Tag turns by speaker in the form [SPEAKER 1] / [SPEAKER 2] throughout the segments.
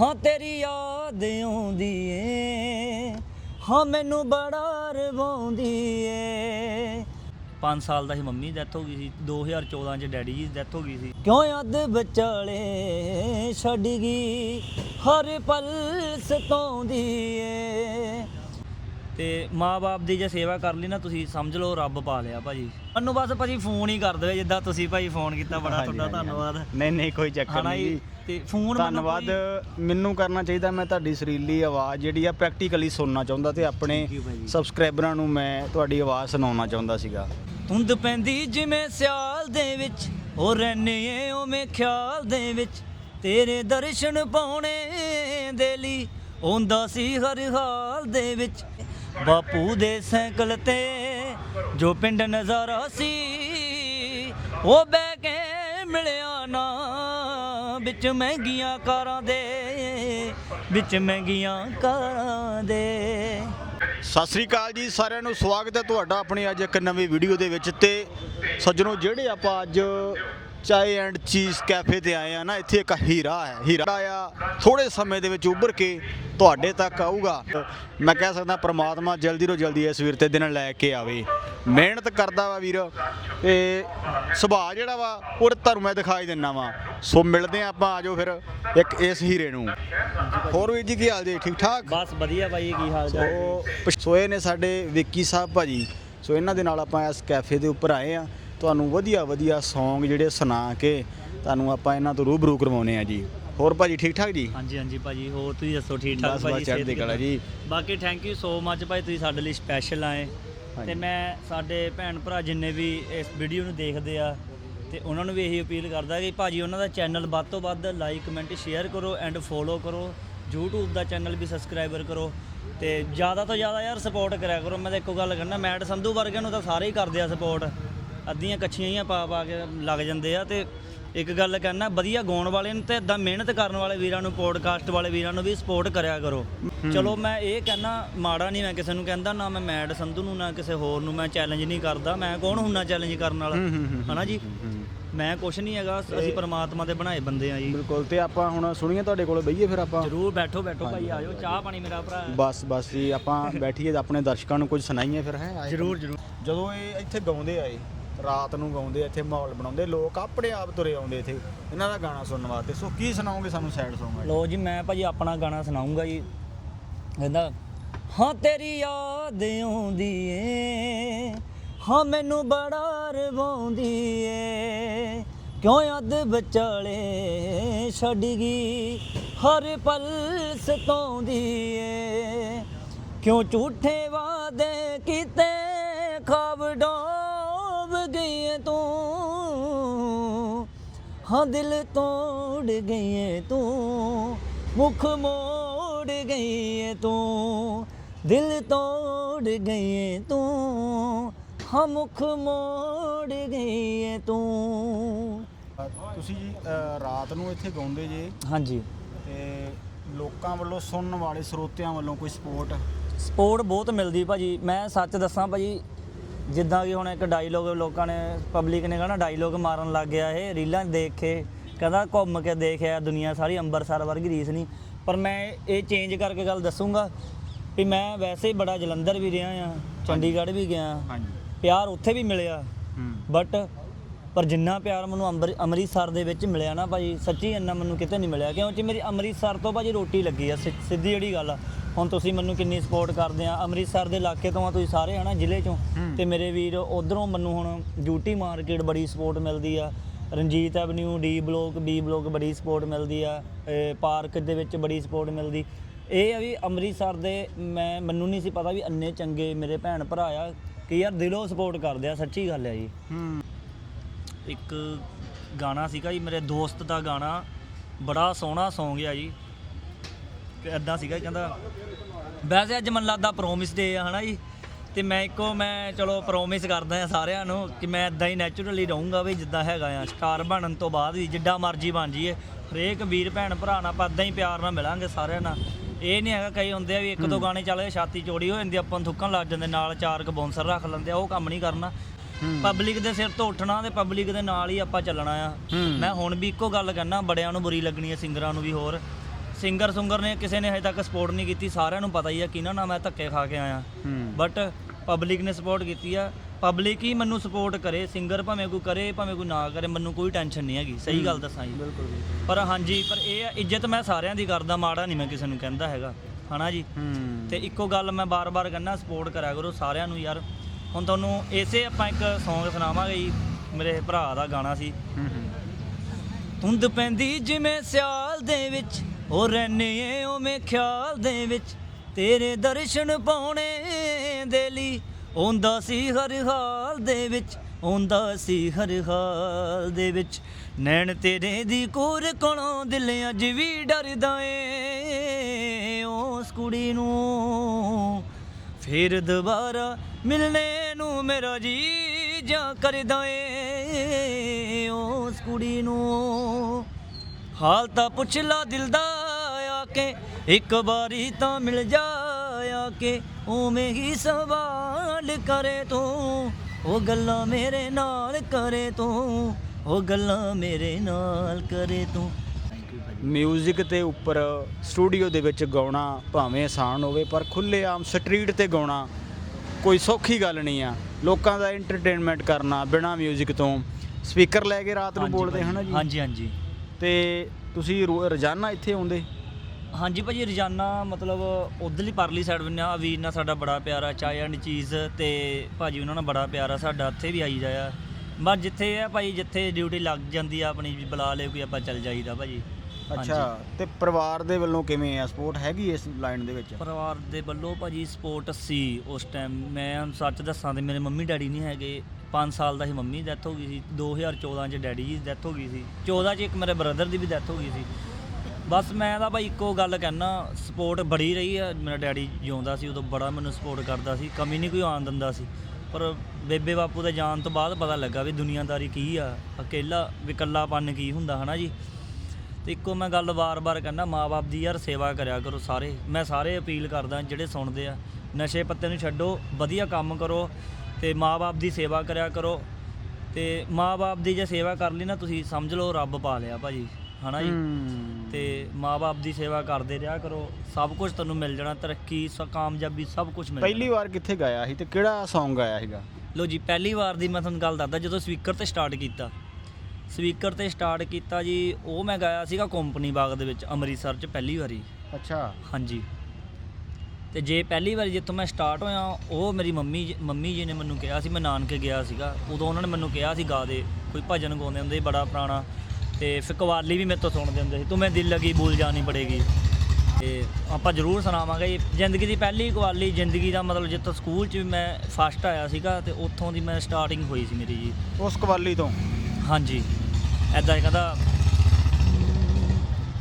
[SPEAKER 1] ਹਾਂ ਤੇਰੀ ਯਾਦ ਆਉਂਦੀ ਏ। ਹਾਂ ਮੈਨੂੰ ਬੜਾ ਰਵਾਉਂਦੀ ਏ। 5 ਸਾਲ ਦਾ ਸੀ ਮੰਮੀ ਡੈਥ ਹੋ ਗਈ ਸੀ। 2014 ਚ ਡੈਡੀ ਜੀ ਦੀ ਡੈਥ ਹੋ ਗਈ ਸੀ। ਕਿਉਂ ਯਾਦ ਵਿਚਾਲੇ ਛੱਡ ਗਈ? ਹਰ ਪਲ ਸਤਾਉਂਦੀ ਏ। ਤੇ ਮਾਪੇ ਦੀ ਜੇ ਸੇਵਾ ਕਰ ਲਈ ਨਾ ਤੁਸੀਂ ਸਮਝ ਲਓ ਰੱਬ ਪਾ ਲਿਆ ਭਾਜੀ। ਮੈਨੂੰ ਬਸ ਭਾਜੀ ਫੋਨ ਹੀ ਕਰ ਦਿਓ ਜਿੱਦਾਂ ਤੁਸੀਂ ਭਾਈ ਫੋਨ ਕੀਤਾ ਬੜਾ ਤੁਹਾਡਾ ਧੰਨਵਾਦ।
[SPEAKER 2] ਨਹੀਂ ਨਹੀਂ ਕੋਈ ਚੱਕਰ ਨਹੀਂ
[SPEAKER 1] ਜੀ ਤੇ ਫੋਨ
[SPEAKER 2] ਧੰਨਵਾਦ। ਮੈਨੂੰ ਕਰਨਾ ਚਾਹੀਦਾ ਮੈਂ ਤੁਹਾਡੀ ਸੁਰੀਲੀ ਆਵਾਜ਼ ਜਿਹੜੀ ਆ ਪ੍ਰੈਕਟੀਕਲੀ ਸੁਣਨਾ ਚਾਹੁੰਦਾ ਤੇ ਆਪਣੇ। ਸਬਸਕ੍ਰਾਈਬਰਾਂ ਨੂੰ ਮੈਂ ਤੁਹਾਡੀ ਆਵਾਜ਼ ਸੁਣਾਉਣਾ ਚਾਹੁੰਦਾ ਸੀਗਾ।
[SPEAKER 1] ਧੁੰਦ ਪੈਂਦੀ ਜਿਵੇਂ ਸਿਆਲ ਦੇ ਵਿੱਚ ਉਹ ਰਹਿਨੇ ਏ ਉਵੇਂ ਖਿਆਲ ਦੇ ਵਿੱਚ। ਤੇਰੇ ਦਰਸ਼ਨ ਪਾਉਣੇ ਦੇ ਲਈ ਹੁੰਦਾ ਸੀ ਹਰ ਹਾਲ ਦੇ ਵਿੱਚ। ਬਾਪੂ ਦੇ ਸਾਈਕਲ ਤੇ ਜੋ ਪਿੰਡ ਨਜ਼ਾਰਾ ਸੀ, ਉਹ ਬਹਿ ਕੇ ਮਿਲਿਆ ਨਾ। ਵਿੱਚ ਮਹਿੰਗੀਆਂ ਕਾਰਾਂ ਦੇ, ਵਿੱਚ ਮਹਿੰਗੀਆਂ ਕਾਰਾਂ ਦੇ।
[SPEAKER 2] ਸਤਿ ਸ੍ਰੀ ਅਕਾਲ ਜੀ, ਸਾਰਿਆਂ ਨੂੰ ਸਵਾਗਤ ਹੈ ਤੁਹਾਡਾ ਆਪਣੀ ਅੱਜ ਇੱਕ ਨਵੀਂ ਵੀਡੀਓ ਦੇ ਵਿੱਚ ਤੇ ਸੱਜਣੋ, ਜਿਹੜੇ ਆਪਾਂ ਅੱਜ ਚਾਏ ਐਂਡ ਚੀਜ਼ ਕੈਫੇ ਤੇ ਆਏ ਆ ਨਾ ਇੱਥੇ ਇੱਕ ਹੀਰਾ ਹੈ ਹੀਰਾ ਆ ਥੋੜੇ ਸਮੇਂ ਦੇ ਵਿੱਚ ਉੱਭਰ ਕੇ ਤੁਹਾਡੇ ਤੱਕ ਆਊਗਾ। ਮੈਂ ਕਹਿ ਸਕਦਾ ਪ੍ਰਮਾਤਮਾ ਜਲਦੀ ਤੋਂ ਜਲਦੀ ਇਸ ਵੀਰ ਤੇ ਦਿਨ ਲੈ ਕੇ ਆਵੇ। ਮਿਹਨਤ ਕਰਦਾ ਵਾ ਵੀਰ ਤੇ ਸੁਭਾਅ ਜਿਹੜਾ ਵਾ ਉਹ ਤੁਹਾਨੂੰ ਮੈਂ ਦਿਖਾਈ ਦਿੰਨਾ ਵਾ। ਸੋ ਮਿਲਦੇ ਆ ਆਪਾਂ ਆਜੋ ਫਿਰ ਇੱਕ ਇਸ ਹੀਰੇ ਨੂੰ। ਹੋਰ ਵੀਰ ਜੀ ਕੀ ਹਾਲ ਜੀ? ਠੀਕ ਠਾਕ?
[SPEAKER 1] ਬਸ ਵਧੀਆ ਬਾਈ ਕੀ ਹਾਲ ਚਾਲ?
[SPEAKER 2] ਸੋ ਸੋਏ ਨੇ ਸਾਡੇ ਵਿੱਕੀ ਸਾਹਿਬ ਭਾਜੀ। ਸੋ ਇਹਨਾਂ ਦੇ ਨਾਲ ਆਪਾਂ ਇਸ ਕੈਫੇ ਦੇ ਉੱਪਰ ਆਏ ਆ ਤੁਹਾਨੂੰ ਵਧੀਆ ਵਧੀਆ Song ਜਿਹੜੇ ਸੁਣਾ ਕੇ ਤੁਹਾਨੂੰ ਆਪਾਂ ਇਹਨਾਂ ਤੋਂ ਰੂਬਰੂ ਕਰਵਾਉਨੇ ਆ ਜੀ। ਹੋਰ ਭਾਜੀ ਠੀਕ ਠਾਕ ਜੀ?
[SPEAKER 1] ਹਾਂਜੀ ਹਾਂਜੀ ਭਾਜੀ ਹੋਰ ਤੁਸੀਂ ਦੱਸੋ ਠੀਕ ਠਾਕ
[SPEAKER 2] ਬਸ
[SPEAKER 1] ਭਾਜੀ
[SPEAKER 2] ਬਸ ਚੜ੍ਹਦੀ ਕਲਾ? ਜੀ।
[SPEAKER 1] ਬਾਕੀ ਥੈਂਕ ਯੂ ਸੋ ਮੱਚ ਭਾਈ ਤੁਸੀਂ ਸਾਡੇ ਲਈ ਸਪੈਸ਼ਲ ਆਏ। ਤੇ ਮੈਂ ਸਾਡੇ ਭੈਣ ਭਰਾ ਜਿੰਨੇ ਵੀ ਇਸ ਵੀਡੀਓ ਨੂੰ ਦੇਖਦੇ ਆ ਤੇ ਉਹਨਾਂ ਨੂੰ ਵੀ ਇਹੀ ਅਪੀਲ ਕਰਦਾ ਕਿ ਭਾਜੀ ਉਹਨਾਂ ਦਾ ਚੈਨਲ ਵੱਧ ਤੋਂ ਵੱਧ ਲਾਈਕ ਕਮੈਂਟ ਸ਼ੇਅਰ ਕਰੋ ਐਂਡ ਫੋਲੋ ਕਰੋ। YouTube ਦਾ ਚੈਨਲ ਵੀ ਸਬਸਕ੍ਰਾਈਬਰ ਕਰੋ ਤੇ ਜ਼ਿਆਦਾ ਤੋਂ ਜ਼ਿਆਦਾ ਯਾਰ ਸਪੋਰਟ ਕਰਿਆ ਕਰੋ। ਮੈਂ ਤਾਂ ਇੱਕੋ ਗੱਲ ਕਰਨਾ ਮੈਟ ਸੰਧੂ ਵਰਗਿਆਂ ਨੂੰ ਤਾਂ ਸਾਰੇ ਹੀ ਕਰਦੇ ਆ ਸਪੋਰਟ ਅੱਧੀਆਂ ਕੱਚੀਆਂ ਹੀ ਪਾ ਪਾ ਕੇ ਲੱਗ ਜਾਂਦੇ ਆ ਤੇ ਇੱਕ ਗੱਲ ਕਹਿਣਾ ਵਧੀਆ ਗਾਉਣ ਵਾਲੇ ਨੂੰ ਤੇ ਇਦਾਂ ਮਿਹਨਤ ਕਰਨ ਵਾਲੇ ਵੀਰਾਂ ਨੂੰ ਪੋਡਕਾਸਟ ਵਾਲੇ ਵੀਰਾਂ ਨੂੰ ਵੀ ਸਪੋਰਟ ਕਰਿਆ ਕਰੋ। ਚਲੋ ਮੈਂ ਇਹ ਕਹਿਣਾ ਮਾੜਾ ਨਹੀਂ ਮੈਂ ਕਿਸੇ ਨੂੰ ਕਹਿੰਦਾ ਨਾ ਮੈਂ ਮੈਡ ਸੰਧੂ ਨੂੰ ਨਾ ਕਿਸੇ ਹੋਰ ਨੂੰ ਮੈਂ ਚੈਲੰਜ ਨਹੀਂ ਕਰਦਾ। ਮੈਂ ਕੌਣ ਹੁੰਨਾ ਚੈਲੰਜ ਕਰਨ ਵਾਲਾ? ਹਨਾ ਜੀ? ਮੈਂ ਕੁਛ ਨਹੀਂ ਹੈਗਾ ਅਸੀਂ ਪਰਮਾਤਮਾ ਦੇ ਬਣਾਏ ਬੰਦੇ ਆ ਜੀ।
[SPEAKER 2] ਬਿਲਕੁਲ ਤੇ ਆਪਾਂ ਹੁਣ ਸੁਣੀਏ ਤੁਹਾਡੇ ਕੋਲ ਬਈਏ ਫਿਰ ਆਪਾਂ।
[SPEAKER 1] ਜਰੂਰ ਬੈਠੋ ਬੈਠੋ ਭਾਈ ਆਜੋ ਚਾਹ ਪਾਣੀ ਮੇਰਾ ਭਰਾ।
[SPEAKER 2] ਬਸ ਬਸ ਜੀ ਆਪਾਂ ਬੈਠੀਏ ਆਪਣੇ ਦਰਸ਼ਕਾਂ ਨੂੰ ਕੁਝ ਸੁਣਾਈਏ ਫਿਰ ਹੈ
[SPEAKER 1] ਜਰੂਰ ਜਰੂਰ।
[SPEAKER 2] ਜਦੋਂ ਇਹ ਇੱਥੇ ਗਾਉਂਦੇ ਆਏ ਰਾਤ ਨੂੰ ਗਾਉਂਦੇ ਇੱਥੇ ਮਾਹੌਲ ਬਣਾਉਂਦੇ, ਲੋਕ ਆਪਣੇ ਆਪ ਤੁਰੇ ਆਉਂਦੇ ਇੱਥੇ। ਇਹਨਾਂ ਦਾ ਗਾਣਾ ਸੁਣਨ ਵਾਸਤੇ। ਸੋ ਕੀ ਸੁਣਾਓਗੇ ਸਾਨੂੰ ਸੈਡ Song
[SPEAKER 1] ਲੋ ਜੀ, ਮੈਂ ਭਾਜੀ ਆਪਣਾ ਗਾਣਾ ਸੁਣਾਉਂਗਾ ਜੀ। ਕਹਿੰਦਾ, ਹਾਂ, ਤੇਰੀ ਯਾਦ ਆਉਂਦੀ ਏ। ਹਾਂ, ਮੈਨੂੰ ਬੜਾ ਰਵਾਉਂਦੀ ਏ। ਕਿਉਂ ਯਾਦ ਵਿਚਾਲੇ ਛੱਡ ਗਈ? ਹਰ ਪਲ ਸਤਾਉਂਦੀ ਏ। ਕਿਉਂ ਝੂਠੇ ਵਾਦੇ ਕੀਤੇ? ਖਾਬ ਡੋਬ ਗਈ ਏ ਤੂੰ ਹਾਂ ਦਿਲ ਤੋੜ ਗਈ ਏ ਤੂੰ ਮੁਖ ਮੋੜ ਗਈ ਏ ਤੂੰ ਦਿਲ ਤੋੜ ਗਈ ਏ ਤੂੰ ਹਾਂ ਮੁਖ ਮੋੜ ਗਈ ਏ ਤੂੰ।
[SPEAKER 2] ਤੁਸੀਂ ਜੀ ਅ, ਰਾਤ ਨੂੰ ਇੱਥੇ ਗਾਉਂਦੇ ਜੇ?
[SPEAKER 1] ਹਾਂਜੀ।
[SPEAKER 2] ਤੇ ਲੋਕਾਂ ਵੱਲੋਂ ਸੁਣਨ ਵਾਲੇ ਸਰੋਤਿਆਂ ਵੱਲੋਂ ਕੋਈ ਸਪੋਰਟ?
[SPEAKER 1] ਸਪੋਰਟ ਬਹੁਤ ਮਿਲਦੀ ਭਾਜੀ। ਮੈਂ ਸੱਚ ਦੱਸਾਂ ਭਾਜੀ ਜਿੱਦਾਂ ਕਿ ਹੁਣ ਇੱਕ ਡਾਇਲੋਗ ਲੋਕਾਂ ਨੇ ਪਬਲਿਕ ਨੇ ਕਹਣਾ ਡਾਇਲੋਗ ਮਾਰਨ ਲੱਗ ਗਿਆ ਇਹ ਰੀਲਾਂ ਦੇਖ ਕੇ। ਕਹਿੰਦਾ ਘੁੰਮ ਕੇ ਦੇਖਿਆ ਦੁਨੀਆ ਸਾਰੀ ਅੰਬਰਸਰ ਵਰਗੀ ਰੀਸ ਨਹੀਂ। ਪਰ ਮੈਂ ਇਹ ਚੇਂਜ ਕਰਕੇ ਗੱਲ ਦੱਸੂਗਾ ਵੀ ਮੈਂ ਵੈਸੇ ਹੀ ਬੜਾ ਜਲੰਧਰ ਵੀ ਰਿਹਾ ਆ ਚੰਡੀਗੜ੍ਹ ਵੀ ਗਿਆ
[SPEAKER 2] ਹਾਂਜੀ।
[SPEAKER 1] ਪਿਆਰ ਉੱਥੇ ਵੀ ਮਿਲਿਆ। ਬਟ ਪਰ ਜਿੰਨਾ ਪਿਆਰ ਮੈਨੂੰ ਅੰਮ੍ਰਿਤਸਰ ਦੇ ਵਿੱਚ ਮਿਲਿਆ ਨਾ ਭਾਜੀ ਸੱਚੀ ਇੰਨਾ ਮੈਨੂੰ ਕਿਤੇ ਨਹੀਂ ਮਿਲਿਆ। ਕਿਉਂਕਿ ਮੇਰੀ ਅੰਮ੍ਰਿਤਸਰ ਤੋਂ ਭਾਜੀ ਰੋਟੀ ਲੱਗੀ ਆ ਸਿੱਧੀ ਜਿਹੜੀ ਗੱਲ ਆ। ਹੁਣ ਤੁਸੀਂ ਮੈਨੂੰ ਕਿੰਨੀ ਸਪੋਰਟ ਕਰਦੇ ਆ। ਅੰਮ੍ਰਿਤਸਰ ਦੇ ਇਲਾਕੇ ਤੋਂ ਆ ਤੁਸੀਂ ਸਾਰੇ ਹਨਾ ਜ਼ਿਲ੍ਹੇ ਚੋਂ। ਤੇ ਮੇਰੇ ਵੀਰ ਉਧਰੋਂ ਮੈਨੂੰ ਹੁਣ ਡਿਊਟੀ ਮਾਰਕੀਟ ਬੜੀ ਸਪੋਰਟ ਮਿਲਦੀ ਆ। Ranjit avenue D block B block ਬੜੀ ਸਪੋਰਟ ਮਿਲਦੀ ਆ। ਪਾਰਕ ਦੇ ਵਿੱਚ ਬੜੀ ਸਪੋਰਟ ਮਿਲਦੀ। ਇਹ ਆ ਵੀ ਅੰਮ੍ਰਿਤਸਰ ਦੇ ਮੈਂ ਮੈਨੂੰ ਨਹੀਂ ਸੀ ਪਤਾ ਵੀ ਇੰਨੇ ਚੰਗੇ ਮੇਰੇ ਭੈਣ ਭਰਾ ਆ ਕਿ ਯਾਰ ਦਿਲੋਂ ਸਪੋਰਟ ਕਰਦੇ ਆ ਸੱਚੀ ਗੱਲ ਆ ਜੀ। ਇੱਕ ਗਾਣਾ ਸੀਗਾ ਜੀ ਮੇਰੇ ਦੋਸਤ ਦਾ ਗਾਣਾ। ਬੜਾ ਸੋਹਣਾ Song ਆ ਜੀ। ਐਦਾਂ ਸੀਗਾ ਕਹਿੰਦਾ ਵੈਸੇ ਅੱਜ ਮਨ ਲੱਗਦਾ ਪ੍ਰੋਮਿਸ ਡੇ ਆ ਹਨਾ ਜੀ। ਤੇ ਮੈਂ ਇੱਕੋ ਮੈਂ ਚਲੋ ਪ੍ਰੋਮਿਸ ਕਰਦਾ ਆ ਸਾਰਿਆਂ ਨੂੰ ਕਿ ਮੈਂ ਇਦਾਂ ਹੀ ਨੈਚੁਰਲੀ ਰਹੂੰਗਾ ਵੀ ਜਿੱਦਾਂ ਹੈਗਾ ਆ ਸਟਾਰ ਬਣਨ ਤੋਂ ਬਾਅਦ ਵੀ ਜਿੱਡਾ ਮਰਜ਼ੀ ਬਣ ਜਾਈਏ। ਹਰੇਕ ਵੀਰ ਭੈਣ ਭਰਾ ਨਾਲ ਆਪਾਂ ਇਦਾਂ ਹੀ ਪਿਆਰ ਨਾਲ ਮਿਲਾਂਗੇ ਸਾਰਿਆਂ ਨਾਲ। ਇਹ ਨਹੀਂ ਹੈਗਾ ਕਈ ਹੁੰਦੇ ਆ ਵੀ ਇੱਕ ਦੋ ਗਾਣੇ ਚੱਲ ਛਾਤੀ ਚੋੜੀ ਹੋ ਜਾਂਦੀ ਆਪਾਂ ਨੂੰ ਥੁੱਕਣ ਲੱਗ ਜਾਂਦੇ ਨਾਲ ਚਾਰ ਕ ਬੌਂਸਰ ਰੱਖ ਲੈਂਦੇ ਆ ਉਹ ਕੰਮ ਨਹੀਂ ਕਰਨਾ। ਪਬਲਿਕ ਦੇ ਸਿਰ ਤੋਂ ਉੱਠਣਾ ਤੇ ਪਬਲਿਕ ਦੇ ਨਾਲ ਹੀ ਆਪਾਂ ਚੱਲਣਾ ਆ। ਮੈਂ ਹੁਣ ਵੀ ਇੱਕੋ ਗੱਲ ਕਹਿਣਾ ਬੜਿਆਂ ਨੂੰ ਬੁਰੀ ਲੱਗਣੀ ਹੈ ਸਿੰਗਰਾਂ ਨੂੰ ਵੀ ਹੋਰ। ਸਿੰਗਰ ਸੁੰਗਰ ਨੇ ਕਿਸੇ ਨੇ ਹਜੇ ਤੱਕ ਸਪੋਰਟ ਨਹੀਂ ਕੀਤੀ। ਸਾਰਿਆਂ ਨੂੰ ਪਤਾ ਹੀ ਆ ਕਿਹਨਾਂ ਨਾਲ ਮੈਂ ਧੱਕੇ ਖਾ ਕੇ ਆਇਆ।
[SPEAKER 2] ਹੂੰ।
[SPEAKER 1] ਬਟ ਪਬਲਿਕ ਨੇ ਸਪੋਰਟ ਕੀਤੀ ਆ। ਪਬਲਿਕ ਹੀ ਮੈਨੂੰ ਸਪੋਰਟ ਕਰੇ। ਸਿੰਗਰ ਭਾਵੇਂ ਕੋਈ ਕਰੇ ਭਾਵੇਂ ਕੋਈ ਨਾ ਕਰੇ ਮੈਨੂੰ ਕੋਈ ਟੈਨਸ਼ਨ ਨਹੀਂ ਹੈਗੀ। ਸਹੀ ਗੱਲ ਦੱਸਾਂ ਜੀ।
[SPEAKER 2] ਬਿਲਕੁਲ
[SPEAKER 1] ਪਰ ਹਾਂਜੀ ਪਰ ਇਹ ਆ, ਇੱਜ਼ਤ ਮੈਂ ਸਾਰਿਆਂ ਦੀ ਕਰਦਾ ਮਾੜਾ ਨਹੀਂ ਮੈਂ ਕਿਸੇ ਨੂੰ ਕਹਿੰਦਾ ਹੈਗਾ। ਹਨਾ ਜੀ?
[SPEAKER 2] ਹੂੰ।
[SPEAKER 1] ਤੇ ਇੱਕੋ ਗੱਲ ਮੈਂ ਬਾਰ-ਬਾਰ ਕਹਿੰਦਾ ਸਪੋਰਟ ਕਰਿਆ ਕਰੋ ਸਾਰਿਆਂ ਨੂੰ ਯਾਰ। ਹੁਣ ਤੁਹਾਨੂੰ ਇਸੇ ਆਪਾਂ ਇੱਕ Song ਸੁਣਾਵਾਂਗੇ ਜੀ ਮੇਰੇ ਭਰਾ ਦਾ ਗਾਣਾ ਸੀ।
[SPEAKER 2] ਹੂੰ ਹੂੰ।
[SPEAKER 1] ਧੁੰਦ ਪੈਂਦੀ ਜਿਵੇਂ ਸਿਆਲ ਦੇ ਵਿੱਚ ਉਹ ਰਹਿਨੇ ਏ ਉਵੇਂ ਖਿਆਲ ਦੇ ਵਿੱਚ, ਤੇਰੇ ਦਰਸ਼ਨ ਪਾਉਣੇ ਦੇ ਲਈ। ਆਉਂਦਾ ਸੀ ਹਰ ਹਾਲ ਦੇ ਵਿੱਚ, ਆਉਂਦਾ ਸੀ ਹਰ ਹਾਲ ਦੇ ਵਿੱਚ। ਨੈਣ ਤੇਰੇ ਦੀ ਕੋਰ ਕੋਲੋਂ ਦਿਲ ਅੱਜ ਵੀ ਡਰਦਾ ਏ, ਉਸ ਕੁੜੀ ਨੂੰ। ਫਿਰ ਦੁਬਾਰਾ ਮਿਲਣੇ ਨੂੰ ਮੇਰਾ ਜੀ ਜਾ ਕਰਦਾ ਏ, ਉਸ ਕੁੜੀ ਨੂੰ। ਹਾਲ ਤਾਂ ਪੁੱਛ ਲਾ ਦਿਲ ਦਾ ਕੇ ਇੱਕ ਵਾਰੀ ਤਾਂ ਮਿਲ ਜਾ ਆ ਕੇ ਉਵੇਂ ਹੀ ਸਵਾਲ ਕਰੇ ਤੂੰ। ਉਹ ਗੱਲਾਂ ਮੇਰੇ ਨਾਲ ਕਰੇ ਤੂੰ। ਉਹ ਗੱਲਾਂ ਮੇਰੇ ਨਾਲ ਕਰੇ ਤੂੰ।
[SPEAKER 2] ਮਿਊਜ਼ਿਕ ਤੇ ਉੱਪਰ ਸਟੂਡੀਓ ਦੇ ਵਿੱਚ ਗਾਉਣਾ ਭਾਵੇਂ ਆਸਾਨ ਹੋਵੇ ਪਰ ਖੁੱਲੇ ਆਮ ਸਟਰੀਟ ਤੇ ਗਾਉਣਾ ਕੋਈ ਸੌਖੀ ਗੱਲ ਨਹੀਂ ਆ। ਲੋਕਾਂ ਦਾ ਐਂਟਰਟੇਨਮੈਂਟ ਕਰਨਾ ਬਿਨਾ ਮਿਊਜ਼ਿਕ ਤੋਂ। ਸਪੀਕਰ ਲੈ ਕੇ ਰਾਤ ਨੂੰ ਬੋਲਦੇ ਹਨਾ ਜੀ?
[SPEAKER 1] ਹਾਂਜੀ ਹਾਂਜੀ।
[SPEAKER 2] ਤੇ ਤੁਸੀਂ ਰੋਜ਼ਾਨਾ ਇੱਥੇ ਆਉਂਦੇ?
[SPEAKER 1] ਹਾਂਜੀ ਭਾਜੀ ਰੋਜ਼ਾਨਾ ਮਤਲਬ ਉਧਰਲੀ ਪਰਲੀ ਸਾਈਡ ਬੰਨਿਆ ਵੀਰ ਨਾਲ ਸਾਡਾ ਬੜਾ ਪਿਆਰਾ ਚਾਹ ਐਂਡ ਚੀਜ਼ ਤੇ ਭਾਜੀ ਉਹਨਾਂ ਨਾਲ ਬੜਾ ਪਿਆਰਾ ਸਾਡਾ ਇੱਥੇ ਵੀ ਆਈ ਜਾਇਆ। ਬਸ ਜਿੱਥੇ ਆ ਭਾਈ ਜਿੱਥੇ ਡਿਊਟੀ ਲੱਗ ਜਾਂਦੀ ਆ ਆਪਣੀ ਬੁਲਾ ਲੇ ਕੋਈ ਆਪਾਂ ਚੱਲ ਜਾਈਦਾ ਭਾਜੀ।
[SPEAKER 2] ਅੱਛਾ ਤੇ ਪਰਿਵਾਰ ਦੇ ਵੱਲੋਂ ਕਿਵੇਂ ਆ? ਸਪੋਰਟ ਹੈਗੀ ਇਸ ਲਾਈਨ ਦੇ ਵਿੱਚ?
[SPEAKER 1] ਪਰਿਵਾਰ ਦੇ ਵੱਲੋਂ ਭਾਜੀ ਸਪੋਰਟ ਸੀ ਉਸ ਟਾਈਮ ਮੈਂ ਹੁਣ ਸੱਚ ਦੱਸਾਂ ਤੇ ਮੇਰੇ ਮੰਮੀ ਡੈਡੀ ਨਹੀਂ ਹੈਗੇ। 5 ਸਾਲ ਦਾ ਸੀ ਮੰਮੀ ਡੈਥ ਹੋ ਗਈ ਸੀ 2014 ਚ ਡੈਡੀ ਜੀ ਦੀ ਡੈਥ ਹੋ ਗਈ ਸੀ। 14 ਚ ਇੱਕ ਮੇਰੇ ਬ੍ਰਦਰ ਦੀ ਵੀ ਡੈਥ ਹੋ ਗਈ ਸੀ। ਬਸ ਮੈਂ ਤਾਂ ਭਾਈ ਇੱਕੋ ਗੱਲ ਕਹਿਣਾ ਸਪੋਰਟ ਬੜੀ ਰਹੀ ਆ। ਮੇਰਾ ਡੈਡੀ ਜਿਉਂਦਾ ਸੀ, ਉਦੋਂ ਬੜਾ ਮੈਨੂੰ ਸਪੋਰਟ ਕਰਦਾ ਸੀ। ਕਮੀ ਨਹੀਂ ਕੋਈ ਆਉਣ ਦਿੰਦਾ ਸੀ। ਪਰ ਬੇਬੇ ਬਾਪੂ ਦੇ ਜਾਣ ਤੋਂ ਬਾਅਦ ਪਤਾ ਲੱਗਾ ਵੀ ਦੁਨੀਆਦਾਰੀ ਕੀ ਆ। ਇਕੱਲਾ ਵਿਕੱਲਾਪਨ ਕੀ ਹੁੰਦਾ, ਹਨਾ ਜੀ? ਤੇ ਇੱਕੋ ਮੈਂ ਗੱਲ ਵਾਰ-ਵਾਰ ਕਹਿੰਦਾ ਮਾਪੇ ਦੀ ਯਾਰ ਸੇਵਾ ਕਰਿਆ ਕਰੋ ਸਾਰੇ। ਮੈਂ ਸਾਰੇ ਅਪੀਲ ਕਰਦਾ, ਜਿਹੜੇ ਸੁਣਦੇ ਆ, ਨਸ਼ੇ ਪੱਤੇ ਨੂੰ ਛੱਡੋ, ਵਧੀਆ ਕੰਮ ਕਰੋ ਤੇ ਮਾਪੇ ਦੀ ਸੇਵਾ ਕਰਿਆ ਕਰੋ। ਤੇ ਮਾਪੇ ਦੀ ਜੇ ਸੇਵਾ ਕਰ ਲਈ ਨਾ, ਤੁਸੀਂ ਸਮਝ ਲਓ, ਰੱਬ ਪਾ ਲਿਆ ਭਾਜੀ। ਹਨਾ ਜੀ। ਤੇ ਮਾਪੇ ਦੀ ਸੇਵਾ ਕਰਦੇ ਰਿਹਾ ਕਰੋ ਸਭ ਕੁਝ ਤੁਹਾਨੂੰ ਮਿਲ ਜਾਣਾ ਤਰੱਕੀ ਸ ਕਾਮਯਾਬੀ ਸਭ ਕੁਝ ਮਿਲ
[SPEAKER 2] ਪਹਿਲੀ ਵਾਰ ਕਿੱਥੇ ਗਾਇਆ ਸੀ ਤੇ ਕਿਹੜਾ Song ਗਾਇਆ ਸੀਗਾ?
[SPEAKER 1] ਲੋ ਜੀ ਪਹਿਲੀ ਵਾਰ ਦੀ ਮੈਂ ਤੁਹਾਨੂੰ ਗੱਲ ਦੱਸਦਾ ਜਦੋਂ ਸਪੀਕਰ ਤੇ ਸਟਾਰਟ ਕੀਤਾ। ਸਪੀਕਰ ਤੇ ਸਟਾਰਟ ਕੀਤਾ ਜੀ ਉਹ ਮੈਂ ਗਾਇਆ ਸੀਗਾ ਕੰਪਨੀ ਬਾਗ ਦੇ ਵਿੱਚ ਅੰਮ੍ਰਿਤਸਰ 'ਚ ਪਹਿਲੀ ਵਾਰੀ।
[SPEAKER 2] ਅੱਛਾ।
[SPEAKER 1] ਹਾਂਜੀ। ਤੇ ਜੇ ਪਹਿਲੀ ਵਾਰੀ ਜਿੱਥੋਂ ਮੈਂ ਸਟਾਰਟ ਹੋਇਆ ਉਹ ਮੇਰੀ ਮੰਮੀ ਮੰਮੀ ਜੀ ਨੇ ਮੈਨੂੰ ਕਿਹਾ ਸੀ ਮੈਂ ਨਾਨਕੇ ਗਿਆ ਸੀਗਾ। ਉਦੋਂ ਉਹਨਾਂ ਨੇ ਮੈਨੂੰ ਕਿਹਾ ਸੀ ਗਾ ਦੇ ਕੋਈ ਭਜਨ ਗਾਉਂਦੇ ਹੁੰਦੇ ਬੜਾ ਪੁਰਾਣਾ। ਤੇ ਫਿਰ ਕਵਾਲੀ ਵੀ ਮੇਰੇ ਤੋਂ ਸੁਣਦੇ ਹੁੰਦੇ ਸੀ ਤੂੰ ਮੈਂ ਦਿਲ ਲਗੀ ਭੁੱਲ ਜਾਣੀ ਪੜੇਗੀ ਤੇ ਆਪਾਂ ਜ਼ਰੂਰ ਸੁਣਾਵਾਂਗੇ ਇਹ ਜ਼ਿੰਦਗੀ ਦੀ ਪਹਿਲੀ ਕਵਾਲੀ ਜ਼ਿੰਦਗੀ ਦਾ ਮਤਲਬ ਜਿੱਥੋਂ ਸਕੂਲ 'ਚ ਵੀ ਮੈਂ ਫਸਟ ਆਇਆ ਸੀਗਾ ਤੇ ਉੱਥੋਂ ਦੀ ਮੈਂ ਸਟਾਰਟਿੰਗ ਹੋਈ ਸੀ ਮੇਰੀ ਜੀ
[SPEAKER 2] ਉਸ ਕਵਾਲੀ ਤੋਂ
[SPEAKER 1] ਹਾਂਜੀ ਐਦਾਂ ਹੀ ਕਹਿੰਦਾ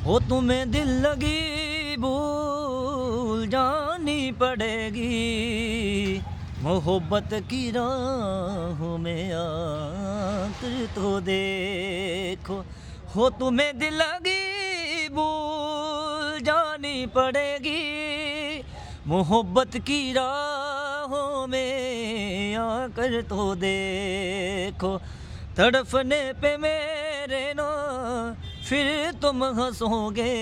[SPEAKER 1] ਹੋ ਤੁਮੇ ਦਿਲ ਲਗੀ ਭੂਲ ਜਾਨੀ ਪੜੇਗੀ मोहब्बत की राहों में आकर तो देखो हो तुम्हें दिल लगी भूल जानी पड़ेगी मोहब्बत की राहों में आकर तो देखो तड़फने पे मेरे ना फिर तुम हंसोगे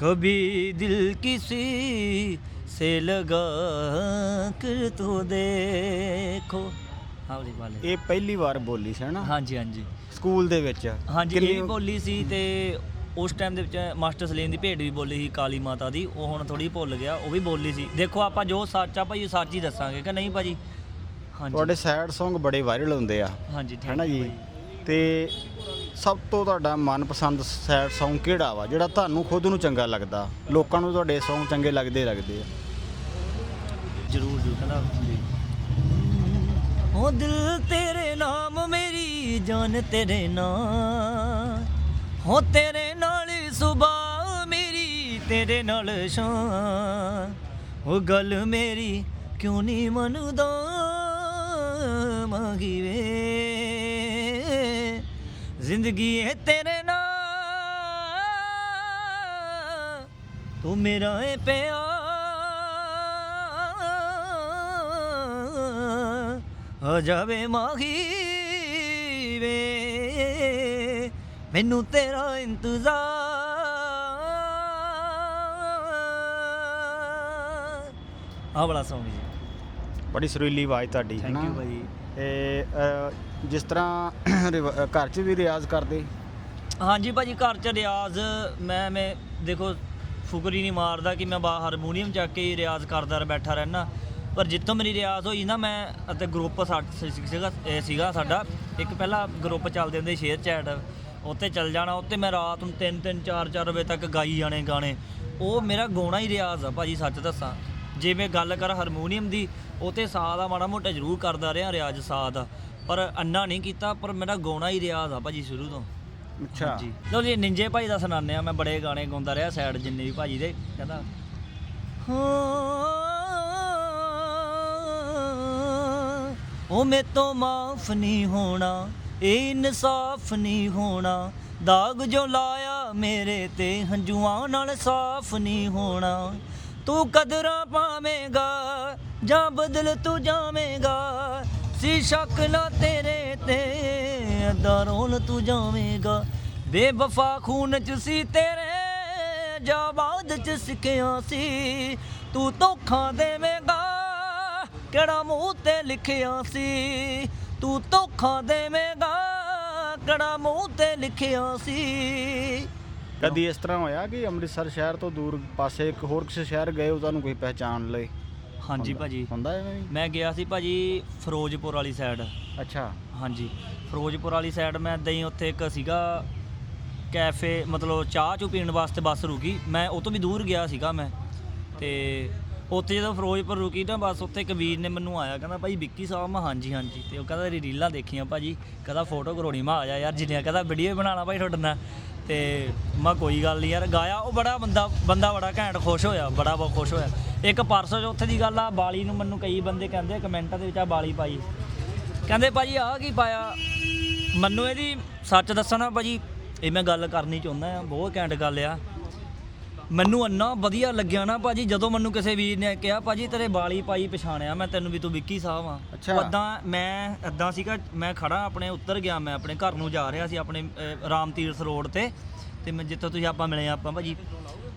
[SPEAKER 1] कभी दिल किसी से लगा कर तो देखो ਹੌਲੀ ਵਾਲੇ
[SPEAKER 2] ਇਹ ਪਹਿਲੀ ਵਾਰ ਬੋਲੀ ਸੀ ਹਨਾ
[SPEAKER 1] ਹਾਂਜੀ ਹਾਂਜੀ।
[SPEAKER 2] ਸਕੂਲ ਦੇ ਵਿੱਚ।
[SPEAKER 1] ਹਾਂਜੀ ਇਹ ਬੋਲੀ ਸੀ ਤੇ ਉਸ ਟਾਈਮ ਦੇ ਵਿੱਚ ਮਾਸਟਰ ਸਲੀਮ ਦੀ ਭੇਡ ਵੀ ਬੋਲੀ ਸੀ ਕਾਲੀ ਮਾਤਾ ਦੀ। ਉਹ ਹੁਣ ਥੋੜੀ ਭੁੱਲ ਗਿਆ ਉਹ ਵੀ ਬੋਲੀ ਸੀ। ਦੇਖੋ ਆਪਾਂ ਜੋ ਸੱਚ ਆ ਭਾਈ ਸੱਚ ਹੀ ਦੱਸਾਂਗੇ ਕਿ ਨਹੀਂ ਭਾਜੀ? ਹਾਂਜੀ।
[SPEAKER 2] ਤੁਹਾਡੇ ਸੈਡ Song ਬੜੇ ਵਾਇਰਲ ਹੁੰਦੇ ਆ
[SPEAKER 1] ਹਾਂਜੀ
[SPEAKER 2] ਹਨਾ ਜੀ? ਤੇ ਸਭ ਤੋਂ ਤੁਹਾਡਾ ਮਨਪਸੰਦ ਸੈਡ Song ਕਿਹੜਾ ਵਾ ਜਿਹੜਾ ਤੁਹਾਨੂੰ ਖੁਦ ਨੂੰ ਚੰਗਾ ਲੱਗਦਾ? ਲੋਕਾਂ ਨੂੰ ਤੁਹਾਡੇ Song ਚੰਗੇ ਲੱਗਦੇ ਲੱਗਦੇ ਆ।
[SPEAKER 1] ਜ਼ਰੂਰ ਜ਼ਰੂਰ ਕਹਿੰਦਾ ਹੋ ਦਿਲ ਤੇਰੇ ਨਾਮ, ਮੇਰੀ ਜਾਨ ਤੇਰੇ ਨਾਮ ਹੋ ਤੇਰੇ ਨਾਲ ਸੁਬਾ ਮੇਰੀ ਤੇਰੇ ਨਾਲ ਸ਼ਾਮ ਉਹ ਗੱਲ ਮੇਰੀ ਕਿਉਂ ਨਹੀਂ ਮੰਨਦਾ? ਮੰਗੀ ਵੇ। ਜ਼ਿੰਦਗੀ ਹੈ ਤੇਰੇ ਨਾਲ। ਤੂੰ ਮੇਰਾ ਏ ਪਿਆ ਹੋ ਜਾਵੇ ਮਾਹੀ ਵੇ। ਮੈਨੂੰ ਤੇਰਾ ਇੰਤਜ਼ਾਰ। ਆ ਬੜਾ ਸੌਂਗ ਜੀ।
[SPEAKER 2] ਬੜੀ ਸੁਰੀਲੀ ਆਵਾਜ਼ ਤੁਹਾਡੀ।
[SPEAKER 1] ਥੈਂਕ ਯੂ ਭਾਜੀ
[SPEAKER 2] ਤੇ ਜਿਸ ਤਰ੍ਹਾਂ ਘਰ 'ਚ ਵੀ ਰਿਆਜ਼ ਕਰਦੇ?
[SPEAKER 1] ਹਾਂਜੀ ਭਾਜੀ ਘਰ ਚ ਰਿਆਜ਼ ਮੈਂ ਮੈਂ ਦੇਖੋ ਫੁਕਰੀ ਨਹੀਂ ਮਾਰਦਾ ਕਿ ਮੈਂ ਬਾਹਰ ਹਾਰਮੋਨੀਅਮ ਚੱਕ ਕੇ ਰਿਆਜ਼ ਕਰਦਾ ਰ ਬੈਠਾ ਰਹਿਣਾ ਪਰ ਜਿੱਥੋਂ ਮੇਰੀ ਰਿਆਜ਼ ਹੋਈ ਨਾ ਮੈਂ ਅਤੇ ਗਰੁੱਪ ਸੀਗਾ ਇਹ ਸੀਗਾ ਸਾਡਾ। ਇੱਕ ਪਹਿਲਾ ਗਰੁੱਪ ਚੱਲਦੇ ਹੁੰਦੇ ਸ਼ੇਅਰ ਚੈਟ। ਉੱਤੇ ਚੱਲ ਜਾਣਾ ਉੱਤੇ ਮੈਂ ਰਾਤ ਨੂੰ 3 3 4 4 ਵਜੇ ਤੱਕ ਗਾਈ ਜਾਣੇ ਗਾਣੇ। ਉਹ ਮੇਰਾ ਗਾਉਣਾ ਹੀ ਰਿਆਜ਼ ਆ ਭਾਜੀ ਸੱਚ ਦੱਸਾਂ। ਜੇ ਮੈਂ ਗੱਲ ਕਰ ਹਾਰਮੋਨੀਅਮ ਦੀ ਉਹ ਤੇ ਸਾਹ ਦਾ ਮਾੜਾ ਮੋਟਾ ਜ਼ਰੂਰ ਕਰਦਾ ਰਿਹਾ ਰਿਆਜ਼ ਸਾਹ ਦਾ ਪਰ ਅੰਨਾ ਨਹੀਂ ਕੀਤਾ ਪਰ ਮੇਰਾ ਗਾਉਣਾ ਹੀ ਰਿਆਜ਼ ਆ ਭਾਜੀ ਸ਼ੁਰੂ ਤੋਂ।
[SPEAKER 2] ਅੱਛਾ।
[SPEAKER 1] ਹਾਂਜੀ। ਲੋ ਜੀ ਨਿੰਜੇ ਭਾਈ ਦਾ ਸੁਣਾਉਂਦੇ ਆ ਮੈਂ ਬੜੇ ਗਾਣੇ ਗਾਉਂਦਾ ਰਿਹਾ ਸਾਈਡ ਜਿੰਨੇ ਵੀ ਭਾਜੀ ਦੇ ਕਹਿੰਦਾ ਹਾਂ ਉਹ ਮੇ ਮਾਫ ਨਹੀਂ ਹੋਣਾ, ਇਹ ਇਨਸਾਫ ਨਹੀਂ ਹੋਣਾ। ਦਾਗ ਜੋ ਲਾਇਆ ਮੇਰੇ ਤੇ, ਹੰਝੂਆਂ ਨਾਲ ਸਾਫ਼ ਨਹੀਂ ਹੋਣਾ। ਤੂੰ ਕਦਰਾਂ ਪਾਵੇਂਗਾ, ਜਾਂ ਬਦਲ ਤੂੰ ਜਾਵੇਂਗਾ? ਸੀ ਸ਼ੱਕ ਨਾ ਤੇਰੇ ਤੇ ਦਰੋਲ ਤੂੰ ਜਾਵੇਂਗਾ। ਬੇਵਫਾ ਖੂਨ ਚ ਸੀ ਤੇਰੇ ਜਾਬਾਦ ਚ ਸਿੱਖਿਆ ਸੀ। ਤੂੰ ਧੋਖਾ ਦੇਵੇਂਗਾ ਕਿਹੜਾ ਮੂੰਹ ਤੇ ਲਿਖਿਆ ਸੀ? ਤੂੰ ਧੋਖਾ ਦੇਵੇਂਗਾ ਕਿਹੜਾ ਮੂੰਹ ਤੇ ਲਿਖਿਆ ਸੀ?
[SPEAKER 2] ਕਦੀ ਇਸ ਤਰ੍ਹਾਂ ਹੋਇਆ ਕਿ ਅੰਮ੍ਰਿਤਸਰ ਸ਼ਹਿਰ ਤੋਂ ਦੂਰ ਪਾਸੇ ਇੱਕ ਹੋਰ ਕਿਸੇ ਸ਼ਹਿਰ ਗਏ ਹੋ ਤੁਹਾਨੂੰ ਕੋਈ ਪਹਿਚਾਣ ਲਏ?
[SPEAKER 1] ਹਾਂਜੀ
[SPEAKER 2] ਹੁੰਦਾ-
[SPEAKER 1] ਭਾਜੀ।
[SPEAKER 2] ਹੁੰਦਾ ਐਵੇਂ ਵੀ?
[SPEAKER 1] ਮੈਂ ਗਿਆ ਸੀ ਭਾਜੀ ਫਿਰੋਜ਼ਪੁਰ ਵਾਲੀ ਸਾਈਡ
[SPEAKER 2] ਅੱਛਾ।
[SPEAKER 1] ਹਾਂਜੀ। ਫਿਰੋਜ਼ਪੁਰ ਵਾਲੀ ਸਾਈਡ ਮੈਂ ਇਦਾਂ ਹੀ ਉੱਥੇ ਇੱਕ ਸੀਗਾ ਕੈਫੇ ਮਤਲਬ ਚਾਹ ਚੂ ਪੀਣ ਵਾਸਤੇ ਬੱਸ ਰੁਕੀ। ਮੈਂ ਉਹ ਤੋਂ ਵੀ ਦੂਰ ਗਿਆ ਸੀਗਾ ਮੈਂ। ਤੇ ਉੱਥੇ ਜਦੋਂ ਫਿਰੋਜ਼ਪੁਰ ਰੁਕੀ ਨਾ ਬਸ ਉੱਥੇ ਇੱਕ ਵੀਰ ਨੇ ਮੈਨੂੰ ਆਇਆ, ਕਹਿੰਦਾ ਭਾਈ ਵਿੱਕੀ ਸਾਹਿਬ ਮੈਂ ਹਾਂਜੀ ਹਾਂਜੀ। ਤੇ ਉਹ ਕਹਿੰਦਾ ਤੇਰੀ ਰੀਲਾਂ ਦੇਖੀਆਂ ਭਾਜੀ, ਕਹਿੰਦਾ ਫੋਟੋ ਕਰੋਣੀ ਮੈਂ ਆ ਜਾ ਯਾਰ, ਜਿੰਨੀਆਂ ਕਹਿੰਦਾ ਵੀਡੀਓ ਬਣਾਉਣਾ ਭਾਈ ਤੁਹਾਡੇ ਨਾਲ। ਤੇ ਮੈਂ ਕੋਈ ਗੱਲ ਨਹੀਂ ਯਾਰ, ਗਾਇਆ। ਉਹ ਬੜਾ ਬੰਦਾ ਬੰਦਾ ਬੜਾ ਘੈਂਟ ਖੁਸ਼ ਹੋਇਆ, ਬੜਾ ਬਹੁਤ ਖੁਸ਼ ਹੋਇਆ। ਇੱਕ ਪਰਸੋਂ 'ਚ ਉੱਥੇ ਦੀ ਗੱਲ ਆ, ਬਾਲੀ ਨੂੰ ਮੈਨੂੰ ਕਈ ਬੰਦੇ ਕਹਿੰਦੇ ਕਮੈਂਟਾਂ ਦੇ ਵਿੱਚ ਆ ਬਾਲੀ ਪਾਈ ਕਹਿੰਦੇ ਭਾਜੀ, ਆਹ ਕੀ ਪਾਇਆ? ਮੈਨੂੰ ਇਹਦੀ ਸੱਚ ਦੱਸਾਂ ਨਾ ਭਾਜੀ, ਇਹ ਮੈਂ ਗੱਲ ਕਰਨੀ ਚਾਹੁੰਦਾ ਆ ਬਹੁਤ ਘੈਂਟ ਗੱਲ ਆ। ਮੈਨੂੰ ਇੰਨਾ ਵਧੀਆ ਲੱਗਿਆ ਨਾ ਭਾਜੀ ਜਦੋਂ ਮੈਨੂੰ ਕਿਸੇ ਵੀਰ ਨੇ ਕਿਹਾ ਭਾਜੀ ਤੇਰੇ ਬਾਲੀ ਪਾਈ ਪਛਾਣਿਆ ਮੈਂ ਤੈਨੂੰ ਵੀ ਤੂੰ ਵਿੱਕੀ ਸਾਹਿਬ ਆ।
[SPEAKER 2] ਅੱਛਾ।
[SPEAKER 1] ਉਦਾਂ ਮੈਂ ਇਦਾਂ ਸੀਗਾ ਮੈਂ ਖੜਾ ਆਪਣੇ ਉੱਤਰ ਗਿਆ ਮੈਂ ਆਪਣੇ ਘਰ ਨੂੰ ਜਾ ਰਿਹਾ ਸੀ ਆਪਣੇ ਅਹ, ਰਾਮ ਤੀਰਥ ਰੋਡ ਤੇ। ਤੇ ਮੈਂ ਜਿੱਥੋਂ ਤੁਸੀਂ ਆਪਾਂ ਮਿਲੇ ਆਪਾਂ ਭਾਜੀ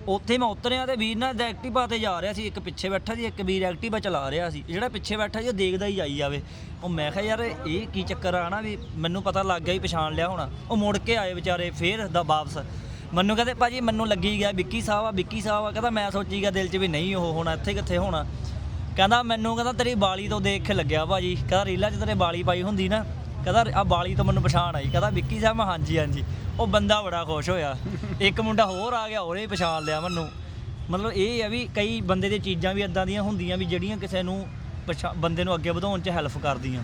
[SPEAKER 1] ਉੱਥੇ ਮੈਂ ਉਤਰਿਆ ਤੇ ਵੀਰ ਨਾਲ ਐਕਟਿਵਾ ਤੇ ਜਾ ਰਿਹਾ ਸੀ ਇੱਕ ਪਿੱਛੇ ਬੈਠਾ ਸੀ ਇੱਕ ਵੀਰ ਐਕਟਿਵਾ ਚਲਾ ਰਿਹਾ ਸੀ। ਜਿਹੜਾ ਪਿੱਛੇ ਬੈਠਾ ਸੀ ਉਹ ਦੇਖਦਾ ਹੀ ਜਾਈ ਜਾਵੇ। ਉਹ ਮੈਂ ਕਿਹਾ ਯਾਰ ਇਹ ਕੀ ਚੱਕਰ ਆ ਨਾ ਵੀ ਮੈਨੂੰ ਪਤਾ ਲੱਗ ਗਿਆ ਹੀ ਪਛਾਣ ਲਿਆ ਹੋਣਾ। ਉਹ ਮੁੜ ਕੇ ਆਏ ਵਿਚਾਰੇ ਫੇਰ ਦਾ ਵਾਪਸ। ਮੈਨੂੰ ਕਹਿੰਦੇ, ਭਾਜੀ, ਮੈਨੂੰ ਲੱਗੀ ਗਿਆ ਵਿੱਕੀ ਸਾਹਿਬ ਆ, ਵਿੱਕੀ ਸਾਹਿਬ ਆ। ਕਹਿੰਦਾ, ਮੈਂ ਸੋਚੀ ਗਿਆ ਦਿਲ 'ਚ ਵੀ ਨਹੀਂ ਉਹ ਹੋਣਾ, ਇੱਥੇ ਕਿੱਥੇ ਹੋਣਾ। ਕਹਿੰਦਾ, ਮੈਨੂੰ ਕਹਿੰਦਾ, ਤੇਰੀ ਬਾਲੀ ਤੋਂ ਦੇਖ ਕੇ ਲੱਗਿਆ ਭਾਜੀ। ਕਹਿੰਦਾ, ਰੀਲਾਂ 'ਚ ਤੇਰੇ ਬਾਲੀ ਪਾਈ ਹੁੰਦੀ ਨਾ। ਕਹਿੰਦਾ, ਆ ਬਾਲੀ ਤੋਂ ਮੈਨੂੰ ਪਛਾਣ ਆਈ। ਕਹਿੰਦਾ, ਵਿੱਕੀ ਸਾਹਿਬ, ਮੈਂ ਹਾਂਜੀ ਹਾਂਜੀ। ਉਹ ਬੰਦਾ ਬੜਾ ਖੁਸ਼ ਹੋਇਆ। ਇੱਕ ਮੁੰਡਾ ਹੋਰ ਆ ਗਿਆ, ਉਹਨੇ ਵੀ ਪਛਾਣ ਲਿਆ ਮੈਨੂੰ। ਮਤਲਬ ਇਹ ਆ ਵੀ ਕਈ ਬੰਦੇ ਦੀਆਂ ਚੀਜ਼ਾਂ ਵੀ ਇਦਾਂ ਦੀਆਂ ਹੁੰਦੀਆਂ ਵੀ ਜਿਹੜੀਆਂ ਕਿਸੇ ਨੂੰ ਪਛਾ- ਬੰਦੇ ਨੂੰ ਅੱਗੇ ਵਧਾਉਣ 'ਚ ਹੈਲਪ ਕਰਦੀਆਂ।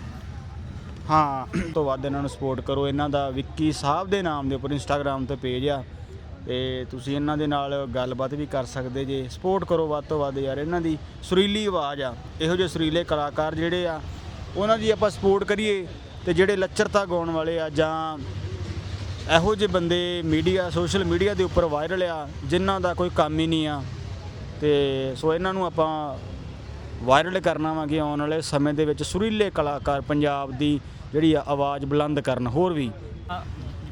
[SPEAKER 2] ਹਾਂ ਤੋਂ ਵੱਧ ਇਹਨਾਂ ਨੂੰ ਸਪੋਰਟ ਕਰੋ। ਇਹਨਾਂ ਦਾ ਵਿੱਕੀ ਸਾਹਿਬ ਦੇ ਨਾਮ ਦੇ ਉੱਪਰ ਇੰਸਟਾਗ੍ਰam ਤੇ ਪੇਜ ਆ। ਤੇ ਤੁਸੀਂ ਇਹਨਾਂ ਦੇ ਨਾਲ ਗੱਲਬਾਤ ਵੀ ਕਰ ਸਕਦੇ ਜੇ। ਸਪੋਰਟ ਕਰੋ ਵੱਧ ਤੋਂ ਵੱਧ ਯਾਰ, ਇਹਨਾਂ ਦੀ ਸੁਰੀਲੀ ਆਵਾਜ਼ ਆ। ਇਹੋ ਜਿਹੇ ਸੁਰੀਲੇ ਕਲਾਕਾਰ ਜਿਹੜੇ ਆ, ਉਹਨਾਂ ਦੀ ਆਪਾਂ ਸਪੋਰਟ ਕਰੀਏ ਤੇ ਜਿਹੜੇ ਲੱਚਰਤਾ ਗਾਉਣ ਵਾਲੇ ਆ ਜਾਂ ਇਹੋ ਜਿਹੇ ਬੰਦੇ ਮੀਡੀਆ ਸੋਸ਼ਲ ਮੀਡੀਆ ਦੇ ਉੱਪਰ ਵਾਇਰਲ ਆ, ਜਿਨ੍ਹਾਂ ਦਾ ਕੋਈ ਕੰਮ ਹੀ ਨਹੀਂ ਆ। ਤੇ ਸੋ ਇਹਨਾਂ ਨੂੰ ਆਪਾਂ ਵਾਇਰਲ ਕਰਨਾ ਵਾ ਕਿ ਆਉਣ ਵਾਲੇ ਸਮੇਂ ਦੇ ਵਿੱਚ ਸੁਰੀਲੇ ਕਲਾਕਾਰ ਪੰਜਾਬ ਦੀ ਜਿਹੜੀ ਆ ਆਵਾਜ਼ ਬੁਲੰਦ ਕਰਨ, ਹੋਰ ਵੀ।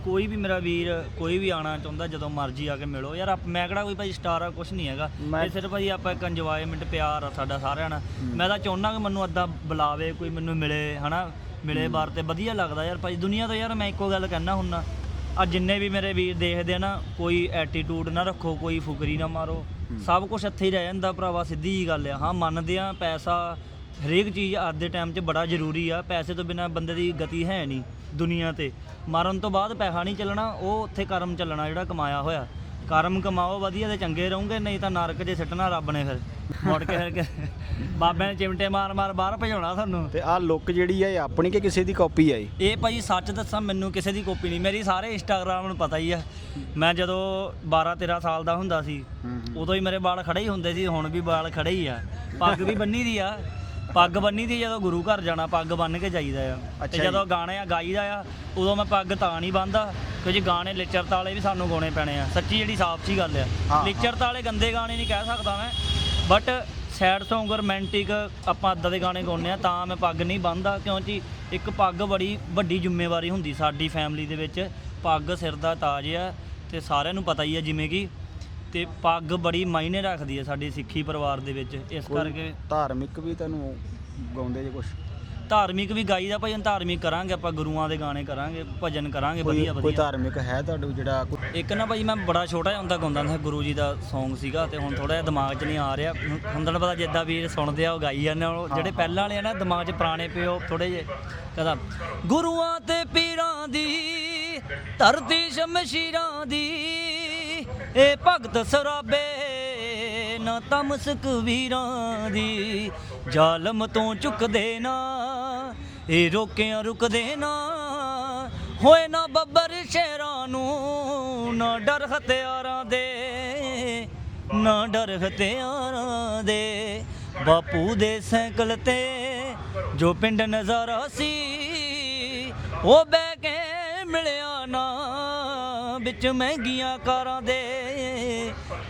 [SPEAKER 1] ਕੋਈ ਵੀ ਮੇਰਾ ਵੀਰ ਕੋਈ ਵੀ ਆਣਾ ਚਾਹੁੰਦਾ ਜਦੋਂ ਮਰਜ਼ੀ ਆ ਕੇ ਮਿਲੋ। ਯਾਰ ਆਪ- ਮੈਂ ਕਿਹੜਾ ਕੋਈ ਭਾਈ ਸਟਾਰ ਆ ਕੁਝ ਨਹੀਂ ਹੈਗਾ। ਇਹ ਸਿਰਫ ਭਾਈ ਆਪਾਂ ਇੱਕ ਇੰਜੋਇਮੈਂਟ ਪਿਆਰ ਆ ਸਾਡਾ ਸਾਰਿਆਂ ਨਾਲ। ਮੈਂ ਤਾਂ ਚਾਹੁੰਦਾ ਕਿ ਮੈਨੂੰ ਅੱਦਾ ਬੁਲਾਵੇ ਕੋਈ ਮੈਨੂੰ ਮਿਲੇ ਹਨਾ? ਮਿਲੇ ਬਾਰ ਤੇ ਵਧੀਆ ਲੱਗਦਾ ਯਾਰ ਭਾਈ। ਦੁਨੀਆ ਤੋਂ ਯਾਰ ਮੈਂ ਇੱਕੋ ਗੱਲ ਕਹਿਣਾ ਹੁੰਨਾ ਆ ਜਿੰਨੇ ਵੀ ਮੇਰੇ ਵੀਰ ਦੇਖਦੇ ਆ ਨਾ ਕੋਈ ਐਟੀਟਿਊਡ ਨਾ ਰੱਖੋ ਕੋਈ ਫੁਕਰੀ ਨਾ ਮਾਰੋ। ਸਭ ਕੁਝ ਇੱਥੇ ਹੀ ਰਹਿ ਜਾਂਦਾ ਭਰਾਵਾ ਸਿੱਧੀ ਜੀ ਗੱਲ ਆ। ਹਾਂ ਮੰਨਦੇ ਆ ਪੈਸਾ ਹਰੇਕ ਚੀਜ਼ ਅੱਜ ਦੇ ਟਾਈਮ 'ਚ ਬੜਾ ਜ਼ਰੂਰੀ ਆ। ਪੈਸੇ ਤੋਂ ਬਿਨਾ ਬੰਦੇ ਦੀ ਗਤੀ ਹੈ ਨਹੀਂ ਦੁਨੀਆ ਤੇ। ਮਰਨ ਤੋਂ ਬਾਅਦ ਪੈਸਾ ਨਹੀਂ ਚੱਲਣਾ ਉਹ ਉੱਥੇ ਕਰਮ ਚੱਲਣਾ ਜਿਹੜਾ ਕਮਾਇਆ ਹੋਇਆ। ਕਰਮ ਕਮਾਓ ਵਧੀਆ ਤੇ ਚੰਗੇ ਰਹੋਗੇ ਨਹੀਂ ਤਾਂ ਨਰਕ 'ਚ ਸਿੱਟਣਾ ਰੱਬ ਨੇ ਫਿਰ। ਮੁੜ ਕੇ ਫਿਰ ਕੇ ਬਾਬੇ ਨੇ ਚਿਮਟੇ ਮਾਰ ਮਾਰ ਬਾਹਰ ਭਜਾਉਣਾ ਤੁਹਾਨੂੰ
[SPEAKER 2] ਤੇ ਆਹ ਲੁੱਕ ਜਿਹੜੀ ਇਹ ਆਪਣੀ ਕਿ ਕਿਸੇ ਦੀ ਕਾਪੀ ਆ ਇਹ?
[SPEAKER 1] ਇਹ ਭਾਜੀ ਸੱਚ ਦੱਸਾਂ ਮੈਨੂੰ ਕਿਸੇ ਦੀ ਕਾਪੀ ਨਹੀਂ। ਮੇਰੀ ਸਾਰੇ ਇੰਸਟਾਗ੍ਰਾਮ ਨੂੰ ਪਤਾ ਹੀ ਆ। ਮੈਂ ਜਦੋਂ 12 13 ਸਾਲ ਦਾ ਹੁੰਦਾ ਸੀ ਉਦੋਂ ਹੀ ਮੇਰੇ ਵਾਲ ਖੜੇ ਹੀ ਹੁੰਦੇ ਸੀ ਹੁਣ ਵੀ ਵਾਲ ਖੜੇ ਹੀ ਆ। ਪੱਗ ਵੀ ਬੰਨੀ ਦੀ ਆ। ਪੱਗ ਬੰਨੀ ਦੀ ਜਦੋਂ ਗੁਰੂ ਘਰ ਜਾਣਾ ਪੱਗ ਬੰਨ ਕੇ ਜਾਈਦਾ ਆ ਤੇ। ਜਦੋਂ ਗਾਣੇ ਆ ਗਾਈਦਾ ਆ ਉਦੋਂ ਮੈਂ ਪੱਗ ਤਾਂ ਨਹੀਂ ਬੰਨਦਾ ਕਿਉਂਕਿ ਗਾਣੇ ਲਿਚਰਤਾ ਵਾਲੇ ਵੀ ਸਾਨੂੰ ਗਾਉਣੇ ਪੈਣੇ ਆ ਸੱਚੀ ਜਿਹੜੀ ਸਾਫ਼ ਜੀ ਗੱਲ ਆ। ਲਿਚਰਤਾ ਵਾਲੇ ਗੰਦੇ ਗਾਣੇ ਨਹੀਂ ਕਹਿ ਸਕਦਾ ਮੈਂ ਬਟ ਸੈਡ Song ਰੋਮਾਂਟਿਕ ਆਪਾਂ ਅੱਦਾਂ ਦੇ ਗਾਣੇ ਗਾਉਂਦੇ ਆ ਤਾਂ ਮੈਂ ਪੱਗ ਨਹੀਂ ਬੰਨਦਾ ਕਿਉਂਕਿ ਇੱਕ ਪੱਗ ਬੜੀ ਵੱਡੀ ਜ਼ਿੰਮੇਵਾਰੀ ਹੁੰਦੀ ਸਾਡੀ ਫੈਮਿਲੀ ਦੇ ਵਿੱਚ ਪੱਗ ਸਿਰ ਦਾ ਤਾਜ ਆ ਤੇ ਸਾਰਿਆਂ ਨੂੰ ਪਤਾ ਹੀ ਆ ਜਿਵੇਂ ਕਿ ਤੇ ਪੱਗ ਬੜੀ ਮਾਇਨੇ ਰੱਖਦੀ ਹੈ ਸਾਡੀ ਸਿੱਖੀ ਪਰਿਵਾਰ ਦੇ ਵਿੱਚ। ਇਸ ਕਰਕੇ
[SPEAKER 2] ਧਾਰਮਿਕ ਵੀ ਤੁਹਾਨੂੰ ਗਾਉਂਦੇ ਜੇ ਕੁਝ
[SPEAKER 1] ਧਾਰਮਿਕ ਵੀ ਗਾਈ ਦਾ ਧਾਰਮਿਕ ਕਰਾਂਗੇ ਆਪਾਂ ਗੁਰੂਆਂ ਦੇ ਗਾਣੇ ਕਰਾਂਗੇ ਭਜਨ ਕਰਾਂਗੇ
[SPEAKER 2] ਕੋਈ
[SPEAKER 1] ਵਧੀਆ
[SPEAKER 2] ਕੋਈ
[SPEAKER 1] ਵਧੀਆ।
[SPEAKER 2] ਧਾਰਮਿਕ ਹੈ ਤੁਹਾਡੇ ਜਿਹੜਾ ਕੋਈ-
[SPEAKER 1] ਇੱਕ ਨਾ ਭਾਈ ਮੈਂ ਬੜਾ ਛੋਟਾ ਜਿਹਾ ਹੁੰਦਾ ਗਾਉਂਦਾ ਸੀ ਗੁਰੂ ਜੀ ਦਾ Song ਸੀਗਾ ਤੇ ਹੁਣ ਥੋੜਾ ਜਿਹਾ ਦਿਮਾਗ 'ਚ ਨਹੀਂ ਆ ਰਿਹਾ। ਹੁਣ ਤੁਹਾਨੂੰ ਪਤਾ ਜਿੱਦਾਂ ਵੀਰ ਸੁਣਦੇ ਆ ਉਹ ਗਾਈ ਜਾਂਦੇ ਆ ਉਹ ਜਿਹੜੇ ਪਹਿਲਾਂ ਵਾਲੇ ਆ ਨਾ ਦਿਮਾਗ 'ਚ ਪੁਰਾਣੇ ਉਹ ਥੋੜੇ ਜਿਹੇ ਕਹਦਾ ਗੁਰੂਆਂ ਤੇ ਪੀਰਾਂ ਦੀ ਧਰਤੀ ਸ਼ਮਸ਼ੀਰਾਂ ਦੀ ਇਹ ਭਗਤ ਸਰਾਬੇ, ਨਾ ਤਮਸਕ ਵੀਰਾਂ ਦੀ। ਜ਼ਾਲਮ ਤੋਂ ਝੁਕਦੇ ਨਾ ਇਹ ਰੋਕਿਆਂ ਰੁਕਦੇ ਨਾ। ਹੋਏ ਨਾ ਬੱਬਰ ਸ਼ਹਿਰਾਂ ਨੂੰ, ਨਾ ਡਰ ਹਥਿਆਰਾਂ ਦੇ, ਨਾ ਡਰ ਹਥਿਆਰਾਂ ਦੇ। ਬਾਪੂ ਦੇ ਸਾਈਕਲ ਤੇ ਜੋ ਪਿੰਡ ਨਜ਼ਾਰਾ ਸੀ, ਉਹ ਬਹਿ ਕੇ ਮਿਲਿਆ ਨਾ ਵਿੱਚ ਮਹਿੰਗੀਆਂ ਕਾਰਾਂ ਦੇ।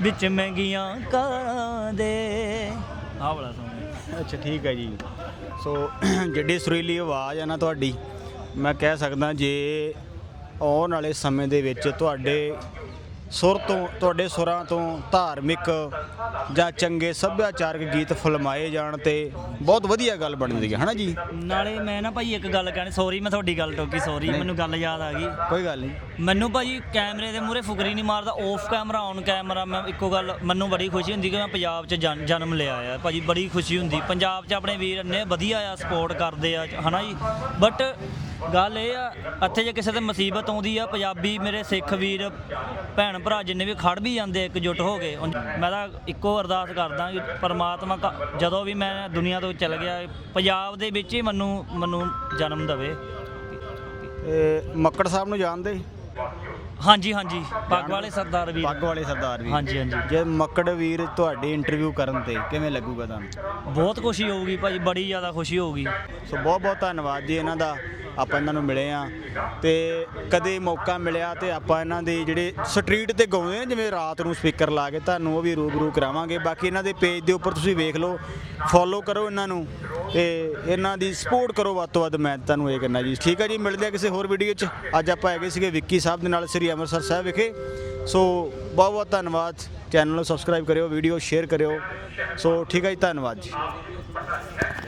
[SPEAKER 1] ਵਿੱਚ ਮਹਿੰਗੀਆਂ ਕਾਰਾਂ ਦੇ। ਆਹ ਬੜਾ ਸੋਹਣਾ
[SPEAKER 2] ਅੱਛਾ, ਠੀਕ ਹੈ ਜੀ। ਸੋ, ਜਿਹੜੀ ਸੁਰੀਲੀ ਆਵਾਜ਼ ਹੈ ਨਾ ਤੁਹਾਡੀ, ਮੈਂ ਕਹਿ ਸਕਦਾ ਜੇ ਆਉਣ ਵਾਲੇ ਸਮੇਂ ਦੇ ਵਿੱਚ ਤੁਹਾਡੇ ਸੁਰ ਤੋਂ ਤੁਹਾਡੇ ਸੁਰਾਂ ਤੋਂ ਧਾਰਮਿਕ ਜਾਂ ਚੰਗੇ ਸੱਭਿਆਚਾਰਕ ਗੀਤ ਫਿਲਮਾਏ ਜਾਣ ਤੇ ਬਹੁਤ ਵਧੀਆ ਗੱਲ ਬਣਦੀ ਹੈ ਹਨਾ ਜੀ?
[SPEAKER 1] ਨਾਲੇ ਮੈਂ ਨਾ ਭਾਈ ਇੱਕ ਗੱਲ ਕਹਿਣੀ ਸੌਰੀ ਮੈਂ ਤੁਹਾਡੀ ਗੱਲ ਟੋਕੀ ਸੌਰੀ ਮੈਨੂੰ ਗੱਲ ਯਾਦ ਆ ਗਈ।
[SPEAKER 2] ਕੋਈ ਗੱਲ ਨਹੀਂ।
[SPEAKER 1] ਮੈਨੂੰ ਭਾਜੀ ਕੈਮਰੇ ਦੇ ਮੂਹਰੇ ਫੁਕਰੀ ਨਹੀਂ ਮਾਰਦਾ ਆਫ ਕੈਮਰਾ ਔਨ ਕੈਮਰਾ ਮੈਂ ਇੱਕੋ ਗੱਲ ਮੈਨੂੰ ਬੜੀ ਖੁਸ਼ੀ ਹੁੰਦੀ ਕਿ ਮੈਂ ਪੰਜਾਬ 'ਚ ਜਨ- ਜਨਮ ਲਿਆ ਆ। ਭਾਜੀ ਬੜੀ ਖੁਸ਼ੀ ਹੁੰਦੀ ਪੰਜਾਬ 'ਚ ਆਪਣੇ ਵੀਰ ਇੰਨੇ ਵਧੀਆ ਆ ਸਪੋਰਟ ਕਰਦੇ ਆ ਹਨਾ ਜੀ? ਬਟ ਗੱਲ ਇਹ ਆ ਇੱਥੇ ਜੇ ਕਿਸੇ ਤੇ ਮੁਸੀਬਤ ਆਉਂਦੀ ਆ ਪੰਜਾਬੀ ਮੇਰੇ ਸਿੱਖ ਵੀਰ ਭੈਣ ਭਰਾ ਜਿੰਨੇ ਵੀ ਖੜ ਵੀ ਜਾਂਦੇ ਇਕਜੁੱਟ ਹੋ ਕੇ ਉਨ- ਮੈਂ ਤਾਂ ਇੱਕੋ ਅਰਦਾਸ ਕਰਦਾ ਕਿ ਪਰਮਾਤਮਾ ਜਦੋਂ ਵੀ ਮੈਂ ਦੁਨੀਆ ਤੋਂ ਚਲ ਗਿਆ ਪੰਜਾਬ ਦੇ ਵਿੱਚ ਹੀ ਮੈਨੂੰ ਮੈਨੂੰ ਜਨਮ ਦੇਵੇ।
[SPEAKER 2] ਇਹ ਮੱਕੜ ਸਾਹਿਬ ਨੂੰ ਜਾਣਦੇ?
[SPEAKER 1] ਹਾਂਜੀ ਹਾਂਜੀ। ਪੱਗ ਵਾਲੇ ਸਰਦਾਰ ਵੀਰ।
[SPEAKER 2] ਪੱਗ ਵਾਲੇ ਸਰਦਾਰ ਵੀ
[SPEAKER 1] ਹਾਂਜੀ ਹਾਂਜੀ।
[SPEAKER 2] ਜੇ ਮੱਕੜ ਵੀਰ ਤੁਹਾਡੀ ਇੰਟਰਵਿਊ ਕਰਨ ਤੇ ਕਿਵੇਂ ਲੱਗੂਗਾ ਤੁਹਾਨੂੰ?
[SPEAKER 1] ਬਹੁਤ ਖੁਸ਼ੀ ਹੋਊਗੀ ਭਾਜੀ ਬੜੀ ਜ਼ਿਆਦਾ ਖੁਸ਼ੀ ਹੋਊਗੀ।
[SPEAKER 2] ਸੋ ਬਹੁਤ ਬਹੁਤ ਧੰਨਵਾਦ ਜੀ ਇਹਨਾਂ ਦਾ। ਆਪਾਂ ਇਹਨਾਂ ਨੂੰ ਮਿਲੇ ਆ ਤੇ ਕਦੇ ਮੌਕਾ ਮਿਲਿਆ ਤੇ ਆਪਾਂ ਇਹਨਾਂ ਦੇ ਜਿਹੜੇ ਸਟਰੀਟ ਤੇ ਗਾਉਂਦੇ ਆ, ਜਿਵੇਂ ਰਾਤ ਨੂੰ ਸਪੀਕਰ ਲਾ ਕੇ ਤੁਹਾਨੂੰ ਉਹ ਵੀ ਰੂਬਰੂ ਕਰਾਵਾਂਗੇ। ਬਾਕੀ ਇਹਨਾਂ ਦੇ ਪੇਜ ਦੇ ਉੱਪਰ ਤੁਸੀਂ ਵੇਖ ਲਓ ਫੋਲੋ ਕਰੋ ਇਹਨਾਂ ਨੂੰ ਤੇ ਇਹਨਾਂ ਦੀ ਸਪੋਰਟ ਕਰੋ ਵੱਧ ਤੋਂ ਵੱਧ। ਮੈਂ ਤੁਹਾਨੂੰ ਇਹ ਕਰਨਾ ਜੀ। ਠੀਕ ਹੈ ਜੀ, ਮਿਲਦੇ ਆ ਕਿਸੇ ਹੋਰ ਵੀਡੀਓ 'ਚ। ਅੱਜ ਆਪਾਂ ਹੈਗੇ ਸੀਗੇ ਵਿੱਕੀ ਸਾਹਿਬ ਦੇ ਨਾਲ, ਸ੍ਰੀ ਅੰਮ੍ਰਿਤਸਰ ਸਾਹਿਬ ਵਿਖੇ। ਸੋ ਬਹੁਤ ਬਹੁਤ ਧੰਨਵਾਦ। ਚੈਨਲ ਨੂੰ ਸਬਸਕ੍ਰਾਈਬ ਕਰਿਓ ਵੀਡੀਓ ਸ਼ੇਅਰ ਕਰਿਓ। ਸੋ ਠੀਕ ਹੈ ਜੀ, ਧੰਨਵਾਦ ਜੀ।